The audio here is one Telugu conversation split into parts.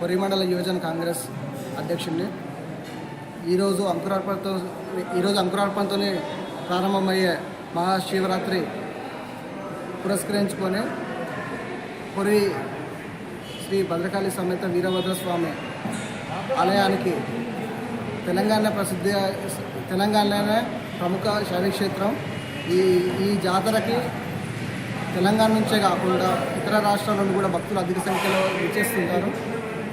కొరిమండల యువజన కాంగ్రెస్ అధ్యక్షుడిని. ఈరోజు అంకురార్పణతో ఈరోజు అంకురార్పణతోనే ప్రారంభమయ్యే మహాశివరాత్రి పురస్కరించుకొని పొరి శ్రీ భద్రకాళి సమేత వీరభద్ర స్వామి ఆలయానికి తెలంగాణ ప్రసిద్ధి తెలంగాణలోనే ప్రముఖ శైవక్షేత్రం. ఈ ఈ జాతరకి తెలంగాణ నుంచే కాకుండా ఇతర రాష్ట్రాల నుండి కూడా భక్తులు అధిక సంఖ్యలో విచ్చేస్తుంటారు.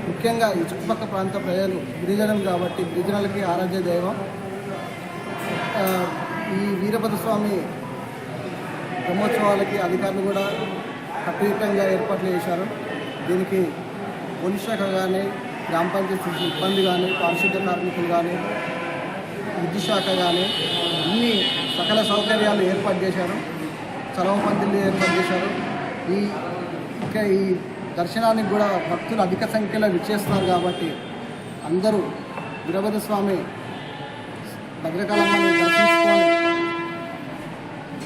ముఖ్యంగా ఈ చుట్టుపక్కల ప్రాంత ప్రజలు గిరిజనం కాబట్టి గిరిజనులకి ఆరాధ్య దైవం. ఈ వీరభద్ర స్వామి బ్రహ్మోత్సవాలకి అధికారులు కూడా కట్టుదిట్టంగా ఏర్పాట్లు చేశారు. దీనికి పోలీస్ శాఖ కానీ గ్రామ పంచాయతీ సిబ్బంది కానీ పారిశుద్ధ కార్మికులు కానీ విద్యుత్ శాఖ కానీ అన్ని సకల సౌకర్యాలు ఏర్పాటు చేశారు. చలవ పంతులు ఏర్పాటు చేశారు. ఈ ఇంకా ఈ దర్శనానికి కూడా భక్తులు అధిక సంఖ్యలో విచ్చేస్తున్నారు కాబట్టి అందరూ వీరభద్ర స్వామి భద్రకాళమ్మని దర్శించుకొని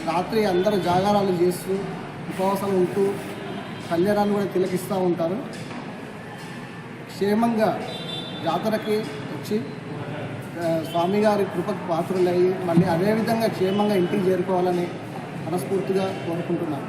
రాత్రి అందరూ జాగారాలు చేస్తూ ఉపవాసాలు ఉంటూ కళ్యాణాన్ని కూడా తిలకిస్తూ ఉంటారు. క్షేమంగా జాతరకి వచ్చి స్వామిగారి కృపకు పాత్రలయ్యి మళ్ళీ అదేవిధంగా క్షేమంగా ఇంటికి చేరుకోవాలని మనస్ఫూర్తిగా కోరుకుంటున్నాను.